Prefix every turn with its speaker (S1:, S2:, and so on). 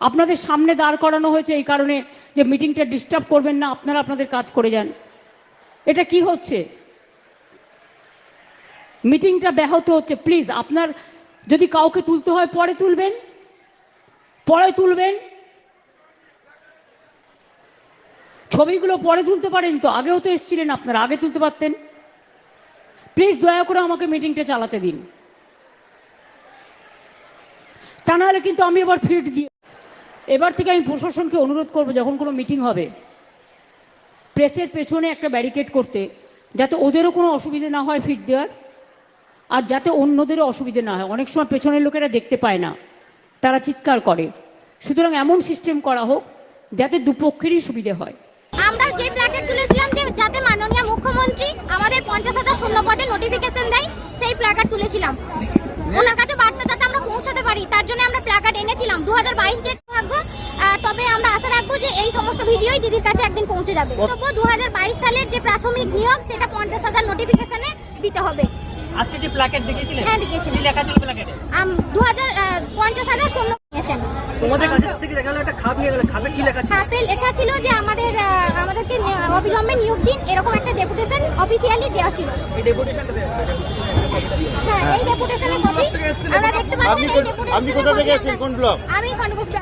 S1: আপনাদের সামনে দাঁড় করানো হয়েছে এই কারণে যে মিটিংটা ডিস্টার্ব করবেন না, আপনারা আপনাদের কাজ করে যান। এটা কি হচ্ছে? মিটিংটা ব্যাহত হচ্ছে প্লিজ আপনার যদি কাউকে তুলতে হয়, পরে তুলবেন। পরে তুলবেন। ছবিগুলো পরে তুলতে পারেন তো, আগেও তো এসেছিলেন আপনারা, আগে তুলতে পারতেন। প্লিজ দয়া করে আমাকে মিটিংটা চালাতে দিন। তা নাহলে কিন্তু আমি এবার ফিট দিয়ে এবার থেকে আমি প্রশাসনকে অনুরোধ করব, যখন কোনো মিটিং হবে প্রেসের পেছনে একটা ব্যারিকেড করতে, যাতে ওদেরও কোনো অসুবিধে না হয় ফিট দেওয়ার, আর যাতে অন্যদেরও অসুবিধে না হয়। অনেক সময় পেছনের লোকেরা দেখতে পায় না, তারা চিৎকার করে। সুতরাং এমন সিস্টেম করা হোক, যাতে দুপক্ষেরই সুবিধে হয়।
S2: আমরা যে প্ল্যাকেট তুলেছিলাম যে, যাতে মাননীয় মুখ্যমন্ত্রী আমাদের পঞ্চাশ হাজার শূন্য পদে নোটিফিকেশন দেয়, সেই প্ল্যাকার্ড তুলেছিলাম ওনার কাছে বার্তা যাতে আমরা পৌঁছাতে পারি তার জন্য আমরা প্ল্যাকার্ড এনেছিলাম দু হাজার বাইশ ডেট থাকব আহ, তবে যে এই সমস্ত ভিডিওই দিদির কাছে একদিন পৌঁছে যাবে। তবুও দু হাজার বাইশ সালের যে প্রাথমিক নিয়োগ সেটা পঞ্চাশ হাজার নোটিফিকেশনে দিতে হবে।
S3: আজকে যে প্ল্যাকেট দেখিয়েছিলেন
S2: হ্যাঁ,
S3: লেখা ছিল প্ল্যাকেটে
S2: পঞ্চাশ শূন্য নিয়েছেন
S3: তোমাদের কাছে থেকে দেখা গেল একটা খাপ নিয়ে গেল খাপে কি লেখা ছিল?
S2: লেখা ছিল যে আমাদের আমাদেরকে অবিলম্বে নিয়োগ দিন এরকম একটা ডেপুটেশন অফিসিয়ালি দেওয়া ছিল।
S3: এই ডেপুটেশনটা
S2: হ্যাঁ এই ডেপুটেশনের কপি আমরা দেখতে পাচ্ছি
S4: আপনি কোথা- থেকে এসেছেন? কোন ব্লক
S2: আমি